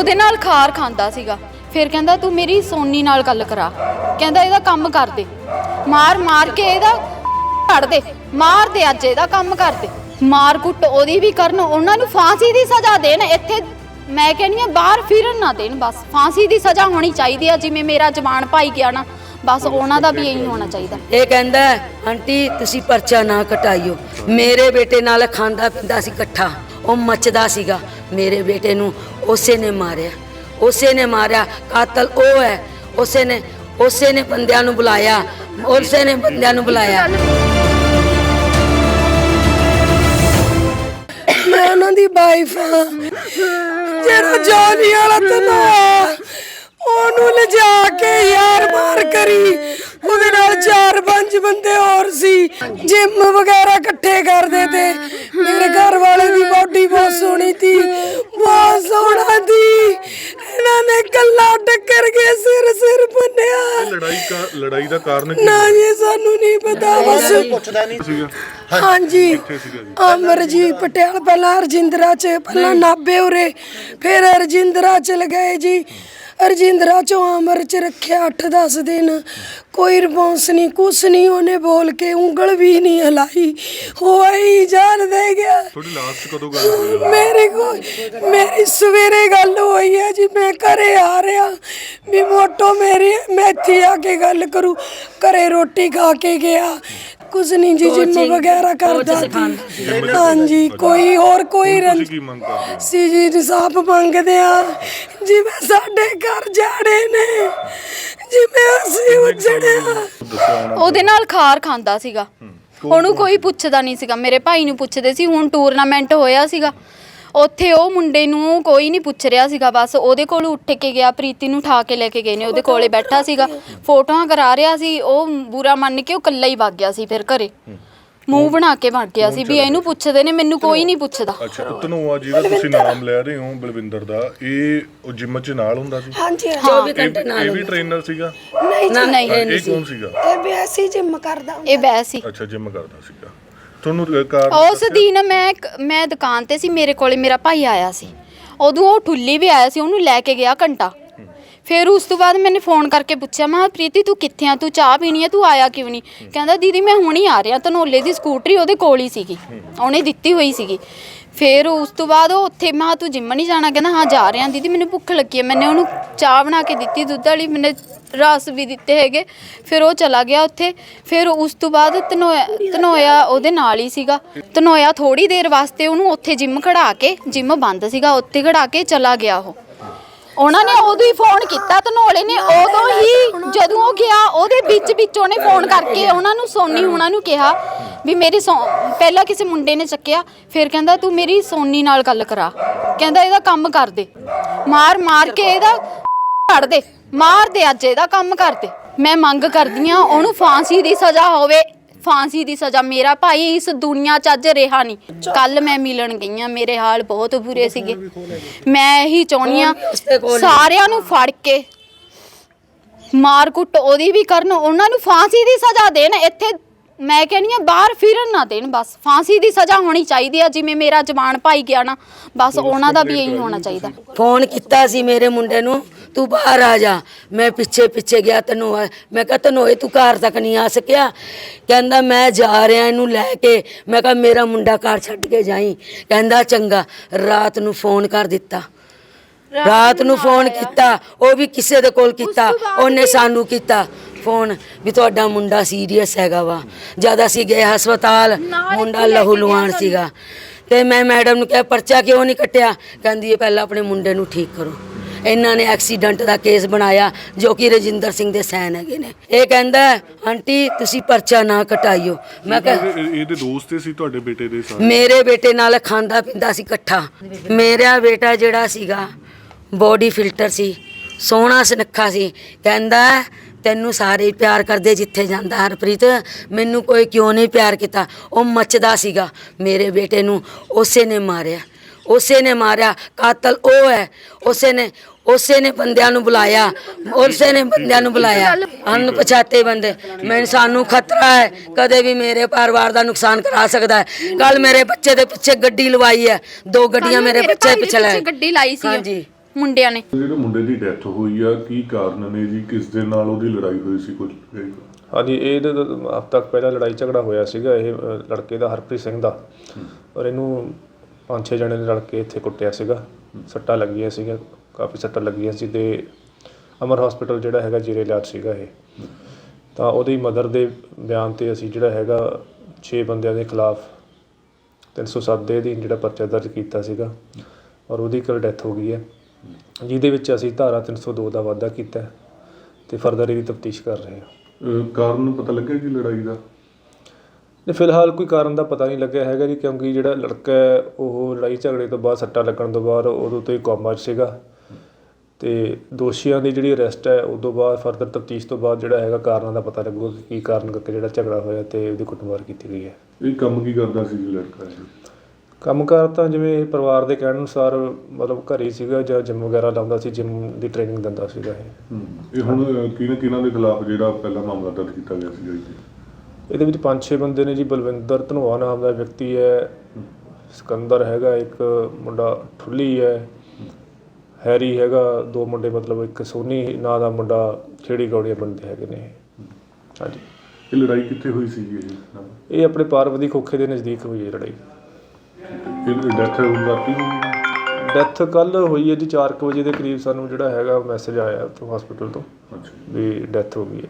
ਉਹਦੇ ਨਾਲ ਖਾਰ ਖਾਂਦਾ ਸੀਗਾ। ਫਿਰ ਕਹਿੰਦਾ, ਤੂੰ ਮੇਰੀ ਸੋਨੀ ਨਾਲ ਗੱਲ ਕਰਾ। ਕਹਿੰਦਾ, ਇਹਦਾ ਕੰਮ ਕਰ ਦੇ। ਮਾਰ ਮਾਰ ਕੇ ਇਹਦਾ ਕੱਢ ਦੇ। ਮਾਰ ਦੇ ਅੱਜ ਇਹਦਾ ਕੰਮ ਕਰ ਦੇ। ਮਾਰ ਕੁੱਟ ਉਹਦੀ ਵੀ ਕਰਨ, ਉਹਨਾਂ ਨੂੰ ਫਾਂਸੀ ਦੀ ਸਜ਼ਾ ਦੇਣ। ਇੱਥੇ ਮੈਂ ਕਹਿੰਦੀ ਆ ਬਾਹਰ ਫਿਰਨ ਨਾ ਦੇਣ ਬਸ। ਫਾਂਸੀ ਦੀ ਸਜ਼ਾ ਹੋਣੀ ਚਾਹੀਦੀ ਆ, ਜਿਵੇਂ ਮੇਰਾ ਜਵਾਨ ਭਾਈ ਗਿਆ ਨਾ। ਬਸ ਉਹਨਾਂ ਦਾ ਵੀ ਇਹੀ ਹੋਣਾ ਚਾਹੀਦਾ। ਇਹ ਕਹਿੰਦਾ, ਆਂਟੀ, ਤੁਸੀਂ ਪਰਚਾ ਨਾ ਕਟਾਈਓ। ਮੇਰੇ ਬੇਟੇ ਨਾਲ ਖਾਂਦਾ ਪੀਂਦਾ ਸੀ ਇਕੱਠਾ। ਉਹ ਮੱਚਦਾ ਸੀਗਾ। ਮੇਰੇ ਬੇਟੇ ਨੂੰ ਉਸੇ ਨੇ ਮਾਰਿਆ। ਉਸੇ ਨੇ ਮਾਰਿਆ, ਕਾਤਲ ਉਹ ਹੈ। ਉਸੇ ਨੇ ਉਸੇ ਨੇ ਬੰਦਿਆਂ ਨੂੰ ਬੁਲਾਇਆ। ਉਸੇ ਨੇ ਬੰਦਿਆਂ ਨੂੰ ਬੁਲਾਇਆ। ਮੈਂ ਉਹਨਾਂ ਦੀ ਵਾਈਫ ਆ ਜਿਹੜਾ ਜੋਲੀ ਵਾਲਾ ਤਨਾ। ਉਹਨੂੰ ਲਿਜਾ ਕੇ ਯਾਰ ਮਾਰ ਕਰੀ। ਚਾਰ ਪੰਜ ਬੰਦੇ ਹੋਰ ਸੀ। ਜਿਮ ਵਗੈਰਾ ਇਕੱਠੇ ਕਰਦੇ ਤੇ ਮੇਰੇ ਘਰ ਵਾਲੇ ਦੀ ਬਾਡੀ ਬਹੁਤ ਸੋਹਣੀ ਸੀ। ਬਹੁਤ ਸੋਹਣਾ ਸੀ। ਇਹਨਾਂ ਨੇ ਕੱਲਾ ਟੱਕਰ ਕੇ ਸਿਰ ਸਿਰ ਬੰਨਿਆ। ਲੜਾਈ ਕਾ ਲੜਾਈ ਦਾ ਕਾਰਨ ਕੀ ਨਾ ਜੀ ਸਾਨੂੰ ਨਹੀਂ ਪਤਾ ਬਸ ਸੀਗਾ ਹਾਂਜੀ। ਸੀਗਾ ਜੀ। ਅਮਰਜੀਤ ਪਟਿਆਲ ਪਹਿਲਾਂ ਰਜਿੰਦਰਾ ਚ ਪਹਿਲਾਂ ਨਾਬੇ ਉਰੇ ਫਿਰ ਰਜਿੰਦਰਾ ਚ ਲਗਾਏ ਜੀ। ਰਜਿੰਦਰਾ ਚੋਂ ਅਮਰ ਚ ਰੱਖਿਆ 8-10 ਦਿਨ। ਕੋਈ ਰਿਸਪੌਂਸ ਨਹੀਂ ਕੁਛ ਨਹੀਂ ਉਹਨੇ ਬੋਲ ਕੇ ਉਂਗਲ ਵੀ ਨਹੀਂ ਹਲਾਈ। ਹੋਈ ਜਾਨ ਦੇ ਗਿਆ। ਤੁਹਾਡੀ ਲਾਸਟ ਕਦੋਂ ਗੱਲ ਹੋਈ ਆ? ਮੇਰੇ ਕੋ ਮੇਰੀ ਸਵੇਰੇ ਗੱਲ ਹੋਈ ਹੈ ਜੀ ਮੈਂ ਘਰੇ ਆ ਰਿਹਾ। ਵੀ ਮੋਟੋ ਮੇਰੀ ਮੈਂ ਇੱਥੇ ਆ ਕੇ ਗੱਲ ਕਰੂ। ਘਰੇ ਰੋਟੀ ਖਾ ਕੇ ਗਿਆ। ਕੁਝ ਨਹੀਂ ਜੀ ਜਿੰਮ ਵਗੈਰਾ ਕਰਦਾ ਸੀ। ਹਾਂਜੀ ਕੋਈ ਹੋਰ ਕੋਈ ਤੁਸੀਂ ਰੰਜ ਕੀ ਮੰਗ ਕਰਦੇ ਹੋ? ਸੀ ਜੀ ਇਨਸਾਫ ਮੰਗਦੇ ਆ। ਜਿਵੇਂ ਸਾਡੇ ਘਰ ਜਾੜੇ ਨੇ ਜਿਵੇਂ ਅਸੀਂ ਉਜੜੇ ਆ। ਦੱਸਿਆ ਉਹਦੇ ਨਾਲ ਖਾਰ ਖਾਂਦਾ ਸੀਗਾ। ਉਹਨੂੰ ਕੋਈ ਪੁੱਛਦਾ ਨਹੀਂ ਸੀਗਾ। ਮੇਰੇ ਭਾਈ ਨੂੰ ਪੁੱਛਦੇ ਸੀ ਹੁਣ ਟੂਰਨਾਮੈਂਟ ਹੋਇਆ ਸੀਗਾ। ਉੱਥੇ ਉਹ ਮੁੰਡੇ ਨੂੰ ਕੋਈ ਨਹੀਂ ਪੁੱਛ ਰਿਹਾ ਸੀਗਾ ਬਸ ਉਹਦੇ ਕੋਲ ਉੱਠ ਕੇ ਗਿਆ ਪ੍ਰੀਤੀ ਨੂੰ ਠਾ ਕੇ ਲੈ ਕੇ ਗਏ ਨੇ ਉਹਦੇ ਕੋਲੇ ਬੈਠਾ ਸੀਗਾ ਫੋਟੋਆਂ ਕਰਾ ਰਿਹਾ ਸੀ ਉਹ ਬੁਰਾ ਮੰਨ ਕੇ ਉਹ ਇਕੱਲਾ ਹੀ ਵਗ ਗਿਆ ਸੀ ਫਿਰ ਘਰੇ। ਮੂੰਹ ਬਣਾ ਕੇ ਵਗ ਗਿਆ ਸੀ ਵੀ ਇਹਨੂੰ ਪੁੱਛਦੇ ਨੇ ਮੈਨੂੰ ਕੋਈ ਨਹੀਂ ਪੁੱਛਦਾ। ਅੱਛਾ ਧਨੋਆ ਜਿਹਦਾ ਤੁਸੀਂ ਨਾਮ ਲੈ ਰਹੇ ਹੋ ਬਲਵਿੰਦਰ ਦਾ ਇਹ ਉਹ ਜਿਮ 'ਚ ਨਾਲ ਹੁੰਦਾ ਸੀ? ਹਾਂਜੀ ਹਾਂ। 24 ਇਹ ਘੰਟੇ ਨਾਲ ਇਹ ਵੀ ਟ੍ਰੇਨਰ ਸੀਗਾ? ਨਹੀਂ ਜੀ। ਨਹੀਂ ਇਹ ਕੌਣ ਸੀਗਾ? ਇਹ ਵੀ ਐਸੀ ਜਿੰਮ ਕਰਦਾ ਹੁੰਦਾ। ਇਹ ਬੈ ਸੀ ਅੱਛਾ ਜਿਮ ਕਰਦਾ ਸੀਗਾ। ਤੁਹਾਨੂੰ ਕਾਰ ਉਸ ਦਿਨ ਮੈਂ ਮੈਂ ਦੁਕਾਨ ਤੇ ਸੀ ਮੇਰੇ ਕੋਲੇ ਮੇਰਾ ਭਾਈ ਆਇਆ ਸੀ। ਉਦੋਂ ਉਹ ਠੁੱਲੀ ਵੀ ਆਇਆ ਸੀ ਉਹਨੂੰ ਲੈ ਕੇ ਗਿਆ ਘੰਟਾ। ਫਿਰ ਉਸ ਤੋਂ ਬਾਅਦ ਮੈंने ਫੋਨ ਕਰਕੇ ਪੁੱਛਿਆ ਮੈਂ ਪ੍ਰੀਤੀ ਤੂੰ ਕਿੱਥੇ ਆ? ਤੂੰ ਚਾਹ ਪੀਣੀ ਆ? ਤੂੰ ਆਇਆ ਕਿਉਂ ਨਹੀਂ? ਕਹਿੰਦਾ ਦੀਦੀ ਮੈਂ ਹੁਣੀ ਆ ਰਿਹਾ। ਧਨੋਲੇ ਦੀ ਸਕੂਟਰੀ ਉਹਦੇ ਕੋਲ ਹੀ ਸੀਗੀ। ਉਹਨੇ ਦਿੱਤੀ ਹੋਈ ਸੀਗੀ। ਫਿਰ ਉਸ ਤੋਂ ਬਾਅਦ ਉਹ ਉੱਥੇ ਮੈਂ ਕਿਹਾ, ਤੂੰ ਜਿੰਮ ਨਹੀਂ ਜਾਣਾ? ਕਹਿੰਦਾ ਹਾਂ ਜਾ ਰਿਹਾ ਦੀਦੀ ਮੈਨੂੰ ਭੁੱਖ ਲੱਗੀ ਹੈ। ਮੈਨੇ ਉਹਨੂੰ ਚਾਹ ਬਣਾ ਕੇ ਦਿੱਤੀ ਦੁੱਧ ਵਾਲੀ ਮੈਨੇ ਰਸ ਵੀ ਦਿੱਤੇ ਹੈਗੇ। ਫਿਰ ਉਹ ਚਲਾ ਗਿਆ ਉੱਥੇ। ਫਿਰ ਉਸ ਤੋਂ ਬਾਅਦ ਧਨੋਇਆ ਧਨੋਇਆ ਉਹਦੇ ਨਾਲ ਹੀ ਸੀਗਾ। ਧਨੋਇਆ ਥੋੜੀ ਦੇਰ ਵਾਸਤੇ ਉਹਨੂੰ ਉੱਥੇ ਜਿੰਮ ਖੜਾ ਕੇ ਜਿੰਮ ਬੰਦ ਸੀਗਾ ਉੱਥੇ ਖੜਾ ਕੇ ਚਲਾ ਗਿਆ ਉਹ। ਉਹਨਾਂ ਨੇ ਉਦੋਂ ਹੀ ਫੋਨ ਕੀਤਾ ਧਨੋਲੇ ਨੇ ਉਦੋਂ ਹੀ ਜਦੋਂ ਉਹ ਗਿਆ ਉਹਦੇ ਵਿੱਚ ਵਿੱਚ ਉਹਨੇ ਫੋਨ ਕਰਕੇ ਉਹਨਾਂ ਨੂੰ ਸੋਨੀ ਉਹਨਾਂ ਨੂੰ ਕਿਹਾ ਵੀ ਮੇਰੀ ਸੋ- ਪਹਿਲਾਂ ਕਿਸੇ ਮੁੰਡੇ ਨੇ ਚੱਕਿਆ ਫਿਰ ਕਹਿੰਦਾ ਤੂੰ ਮੇਰੀ ਸੋਨੀ ਨਾਲ ਗੱਲ ਕਰਾ। ਕਹਿੰਦਾ ਇਹਦਾ ਕੰਮ ਕਰ ਦੇ। ਮਾਰ ਮਾਰ ਕੇ ਇਹਦਾ ਕੱਢ ਦੇ। ਮਾਰ ਦੇ ਅੱਜ ਇਹਦਾ ਕੰਮ ਕਰ ਦੇ। ਮੈਂ ਮੰਗ ਕਰਦੀ ਆ ਉਹਨੂੰ ਫਾਂਸੀ ਦੀ ਸਜ਼ਾ ਹੋਵੇ। ਫਾਂਸੀ ਦੀ ਸਜ਼ਾ। ਮੇਰਾ ਭਾਈ ਇਸ ਦੁਨੀਆ 'ਚ ਅੱਜ ਰਿਹਾ ਨਹੀਂ। ਕੱਲ ਮੈਂ ਮਿਲਣ ਗਈ ਆ ਮੇਰੇ ਹਾਲ ਬਹੁਤ ਬੁਰੇ ਸੀਗੇ। ਮੈਂ ਇਹੀ ਚਾਹੁੰਦੀ ਆ ਸਾਰਿਆਂ ਨੂੰ ਫੜ ਕੇ ਮਾਰ ਕੁੱਟ ਉਹਦੀ ਵੀ ਕਰਨ ਉਹਨਾਂ ਨੂੰ ਫਾਂਸੀ ਦੀ ਸਜ਼ਾ ਦੇਣ। ਇੱਥੇ ਮੈਂ ਕਹਿੰਦੀ ਆ ਬਾਹਰ ਫਿਰਨ ਨਾ ਦੇਣ ਬਸ। ਫਾਂਸੀ ਦੀ ਸਜ਼ਾ ਹੋਣੀ ਚਾਹੀਦੀ ਆ ਜਿਵੇਂ ਮੇਰਾ ਜਵਾਨ ਭਾਈ ਗਿਆ ਨਾ। ਬਸ ਉਹਨਾਂ ਦਾ ਵੀ ਇਹੀ ਹੋਣਾ ਚਾਹੀਦਾ। ਫੋਨ ਕੀਤਾ ਸੀ ਮੇਰੇ ਮੁੰਡੇ ਨੂੰ। ਤੂੰ ਬਾਹਰ ਆ ਜਾ। ਮੈਂ ਪਿੱਛੇ ਪਿੱਛੇ ਗਿਆ ਤੈਨੂੰ ਮੈਂ ਕਿਹਾ ਤੈਨੂੰ ਇਹ ਤੂੰ ਘਰ ਤੱਕ ਨਹੀਂ ਆ ਸਕਿਆ? ਕਹਿੰਦਾ ਮੈਂ ਜਾ ਰਿਹਾ ਇਹਨੂੰ ਲੈ ਕੇ। ਮੈਂ ਕਿਹਾ ਮੇਰਾ ਮੁੰਡਾ ਘਰ ਛੱਡ ਕੇ ਜਾਈ। ਕਹਿੰਦਾ ਚੰਗਾ। ਰਾਤ ਨੂੰ ਫੋਨ ਕਰ ਦਿੱਤਾ। ਰਾਤ ਨੂੰ ਫੋਨ ਕੀਤਾ। ਉਹ ਵੀ ਕਿਸੇ ਦੇ ਕੋਲ ਕੀਤਾ। ਉਹਨੇ ਸਾਨੂੰ ਕੀਤਾ। ਫੋਨ ਵੀ ਤੁਹਾਡਾ ਮੁੰਡਾ ਸੀਰੀਅਸ ਹੈਗਾ ਵਾ। ਜਦ ਅਸੀਂ ਗਏ ਹਸਪਤਾਲ ਮੁੰਡਾ ਲਹੂ ਲੁਹਾਨ ਸੀਗਾ। ਤੇ ਮੈਂ ਮੈਡਮ ਨੂੰ ਕਿਹਾ ਪਰਚਾ ਕਿਉਂ ਨਹੀਂ ਕੱਟਿਆ? ਕਹਿੰਦੀ ਇਹ ਪਹਿਲਾਂ ਆਪਣੇ ਮੁੰਡੇ ਨੂੰ ਠੀਕ ਕਰੋ। ਇਹਨਾਂ ਨੇ ਐਕਸੀਡੈਂਟ ਦਾ ਕੇਸ ਬਣਾਇਆ ਜੋ ਕਿ ਰਜਿੰਦਰ ਸਿੰਘ ਦੇ ਸੈਨ ਹੈਗੇ ਨੇ। ਇਹ ਕਹਿੰਦਾ ਆਂਟੀ ਤੁਸੀਂ ਪਰਚਾ ਨਾ ਕਟਾਈਓ। ਮੈਂ ਕਿਹਾ ਇਹ- ਇਹ- ਇਹਦੇ ਦੋਸਤ ਸੀ ਤੁਹਾਡੇ ਬੇਟੇ ਦੇ ਸਾਰੇ? ਮੇਰੇ ਬੇਟੇ ਨਾਲ ਖਾਂਦਾ ਪੀਂਦਾ ਸੀ ਇਕੱਠਾ। ਮੇਰਾ ਬੇਟਾ ਜਿਹੜਾ ਸੀਗਾ ਬੋਡੀ ਫਿਲਟਰ ਸੀ ਸੋਹਣਾ ਸੁਨੱਖਾ ਸੀ। ਕਹਿੰਦਾ ਤੈਨੂੰ ਸਾਰੇ ਪਿਆਰ ਕਰਦੇ ਜਿੱਥੇ ਜਾਂਦਾ ਹਰਪ੍ਰੀਤ ਮੈਨੂੰ ਕੋਈ ਕਿਉਂ ਨਹੀਂ ਪਿਆਰ ਕੀਤਾ? ਉਹ ਮੱਚਦਾ ਸੀਗਾ। ਮੇਰੇ ਬੇਟੇ ਨੂੰ ਉਸੇ ਨੇ ਮਾਰਿਆ। ਉਸੇ ਨੇ ਮਾਰਿਆ। ਕਾਤਲ ਉਹ ਹੈ ਉਸੇ ਨੇ ਉਸੇ ਨੇ ਬੰਦਿਆਂ ਨੂੰ ਬੁਲਾਇਆ ਉਸੇ ਨੇ ਬੰਦਿਆਂ ਨੂੰ ਬੁਲਾਇਆ। ਅਣਪਛਾਤੇ ਬੰਦੇ ਮੈਂ ਸਾਨੂੰ ਖਤਰਾ ਹੈ ਕਦੇ ਵੀ ਮੇਰੇ ਪਰਿਵਾਰ ਦਾ ਨੁਕਸਾਨ ਕਰਾ ਸਕਦਾ ਹੈ। ਕੱਲ ਮੇਰੇ ਬੱਚੇ ਦੇ ਪਿੱਛੇ ਗੱਡੀ ਲਵਾਈ ਹੈ ਦੋ ਗੱਡੀਆਂ ਮੇਰੇ ਬੱਚੇ ਪਿੱਛੇ ਲੈ ਗੱਡੀ ਲਾਈ ਸੀ। ਹਾਂਜੀ। ਮੁੰਡਿਆਂ ਨੇ। ਜਿਹੜੇ ਮੁੰਡੇ ਦੀ ਡੈਥ ਹੋਈ ਆ ਕੀ ਕਾਰਨ ਨੇ ਜੀ? ਕਿਸ ਦੇ ਨਾਲ ਉਹਦੀ ਲੜਾਈ ਹੋਈ ਸੀ ਕੁਝ? ਹਾਂਜੀ ਇਹ ਹਫ਼ਤਾ ਤੱਕ ਪਹਿਲਾਂ ਲੜਾਈ ਝਗੜਾ ਹੋਇਆ ਸੀਗਾ ਇਹ ਲੜਕੇ ਦਾ ਹਰਪ੍ਰੀਤ ਸਿੰਘ ਦਾ। ਔਰ ਇਹਨੂੰ ਪੰਜ ਛੇ ਜਣੇ ਨੇ ਲੜ ਕੇ ਇੱਥੇ ਕੁੱਟਿਆ ਸੀਗਾ ਸੱਟਾਂ ਲੱਗੀਆਂ ਸੀਗੀਆਂ। ਕਾਫੀ ਸੱਟਾਂ ਲੱਗੀਆਂ ਸੀ ਤੇ ਅਮਰ ਹਸਪੀਟਲ ਜਿਹੜਾ ਹੈਗਾ ਜੀਰੇ ਇਲਾਜ ਸੀਗਾ ਇਹ। ਤਾਂ ਉਹਦੀ ਮਦਰ ਦੇ ਬਿਆਨ ਤੇ ਅਸੀਂ ਜਿਹੜਾ ਹੈਗਾ 6 ਬੰਦਿਆਂ ਦੇ ਖਿਲਾਫ 307 ਦੇ ਅਧੀਨ ਜਿਹੜਾ ਪਰਚਾ ਦਰਜ ਕੀਤਾ ਸੀਗਾ ਔਰ ਉਹਦੀ ਕੱਲ ਡੈਥ ਹੋ ਗਈ ਹੈ। ਜਿਹਦੇ ਵਿੱਚ ਅਸੀਂ ਧਾਰਾ 302 ਦਾ ਵਾਅਦਾ ਕੀਤਾ ਤੇ ਫਰਦਰ ਇਹਦੀ ਤਫਤੀਸ਼ ਕਰ ਰਹੇ ਹਾਂ। ਕਾਰਨ ਪਤਾ ਲੱਗਿਆ ਜੀ ਲੜਾਈ ਦਾ? ਤੇ ਫਿਲਹਾਲ ਕੋਈ ਕਾਰਨ ਦਾ ਪਤਾ ਨਹੀਂ ਲੱਗਿਆ ਹੈਗਾ ਜੀ ਕਿਉਂਕਿ ਜਿਹੜਾ ਲੜਕਾ ਹੈ ਉਹ ਲੜਾਈ ਝਗੜੇ ਤੋਂ ਬਾਅਦ ਸੱਟਾ ਲੱਗਣ ਤੋਂ ਬਾਅਦ ਉਦੋਂ ਤੋਂ ਹੀ ਕੋਮਾ 'ਚ ਸੀਗਾ। ਤੇ ਦੋਸ਼ੀਆਂ ਦੀ ਜਿਹੜੀ ਅਰੈਸਟ ਹੈ ਉਸ ਤੋਂ ਬਾਅਦ ਫਰਦਰ ਤਫਤੀਸ਼ ਤੋਂ ਬਾਅਦ ਜਿਹੜਾ ਹੈਗਾ ਕਾਰਨਾਂ ਦਾ ਪਤਾ ਲੱਗੂਗਾ ਕਿ ਕਾਰਨ ਕਰਕੇ ਜਿਹੜਾ ਝਗੜਾ ਹੋਇਆ ਤੇ ਉਹਦੀ ਕੁੱਟਮਾਰ ਕੀਤੀ ਗਈ ਹੈ। ਇਹ ਕੰਮ ਕੀ ਕਰਦਾ ਸੀ ਜੀ ਲੜਕਾ ਇਹ ਕੰਮਕਾਰ ਤਾਂ ਜਿਵੇਂ ਪਰਿਵਾਰ ਦੇ ਕਹਿਣ ਅਨੁਸਾਰ ਮਤਲਬ ਘਰੇ ਹੀ ਸੀਗਾ ਜਾਂ ਜਿਮ ਵਗੈਰਾ ਲਾਉਂਦਾ ਸੀ ਜਿਮ ਦੀ ਟ੍ਰੇਨਿੰਗ ਦਿੰਦਾ ਸੀਗਾ ਇਹ। ਹੂੰ। ਇਹ ਹੁਣ ਕਿਹਨਾਂ ਕਿਹਨਾਂ ਦੇ ਖਿਲਾਫ ਜਿਹੜਾ ਪਹਿਲਾ ਮਾਮਲਾ ਦਰਜ ਕੀਤਾ ਗਿਆ ਸੀ ਜੀ? ਇਹਦੇ ਵਿੱਚ ਪੰਜ ਛੇ ਬੰਦੇ ਨੇ ਜੀ ਬਲਵਿੰਦਰ ਧਨੋਆ ਨਾਮ ਦਾ ਵਿਅਕਤੀ ਹੈ ਸਿਕੰਦਰ ਹੈਗਾ ਇੱਕ ਮੁੰਡਾ ਠੁੱਲੀ ਹੈ ਹੈਰੀ ਹੈਗਾ ਦੋ ਮੁੰਡੇ ਮਤਲਬ ਇੱਕ ਸੋਨੀ ਨਾਂ ਦਾ ਮੁੰਡਾ ਖੇੜੀ ਗੌੜੀਆਂ ਬੰਦੇ ਹੈਗੇ ਨੇ। ਹਾਂਜੀ। ਇਹ ਲੜਾਈ ਕਿੱਥੇ ਹੋਈ ਸੀ ਜੀ ਇਹ? ਇਹ ਆਪਣੇ ਪਾਰਵਤੀ ਖੋਖੇ ਦੇ ਨਜ਼ਦੀਕ ਹੋਈ ਹੈ ਲੜਾਈ। ਇਹ ਡੈਥ ਰਾਤੀ? ਡੈਥ ਕੱਲ ਹੋਈ ਹੈ ਜੀ 4 ਵਜੇ ਦੇ ਕਰੀਬ ਸਾਨੂੰ ਜਿਹੜਾ ਹੈਗਾ ਮੈਸੇਜ ਆਇਆ ਤੋਂ ਹਸਪੀਟਲ ਤੋਂ ਅੱਛਾ। ਵੀ ਡੈਥ ਹੋ ਗਈ ਹੈ।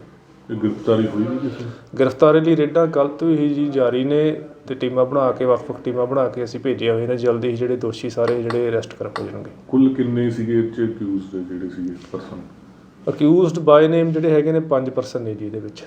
ਗ੍ਰਿਫਤਾਰੀ ਹੋਈ ਨਹੀਂ ਕਿਸੇ? ਗ੍ਰਿਫਤਾਰੀ ਲਈ ਰੇਡਾਂ ਕੱਲ ਤੋਂ ਹੀ ਜੀ ਜਾਰੀ ਨੇ ਤੇ ਟੀਮਾਂ ਬਣਾ ਕੇ ਵੱਖ-ਵੱਖ ਟੀਮਾਂ ਬਣਾ ਕੇ ਅਸੀਂ ਭੇਜੀਆਂ ਹੋਈਆਂ ਨੇ ਜਲਦੀ ਹੀ ਜਿਹੜੇ ਦੋਸ਼ੀ ਸਾਰੇ ਜਿਹੜੇ ਅਰੈਸਟ ਕਰ ਹੋ ਜਾਣਗੇ ਕੁੱਲ ਕਿੰਨੇ ਸੀਗੇ ਇਹ ਚ ਅਕਿਊਜ਼ ਦੇ ਜਿਹੜੇ ਸੀਗੇ ਪਰਸਨ ਅਕਿਊਜ਼ਡ ਬਾਈ ਨੇਮ ਜਿਹੜੇ ਹੈਗੇ ਨੇ 5 ਪਰਸਨ ਨੇ ਜੀ ਇਹਦੇ ਵਿੱਚ।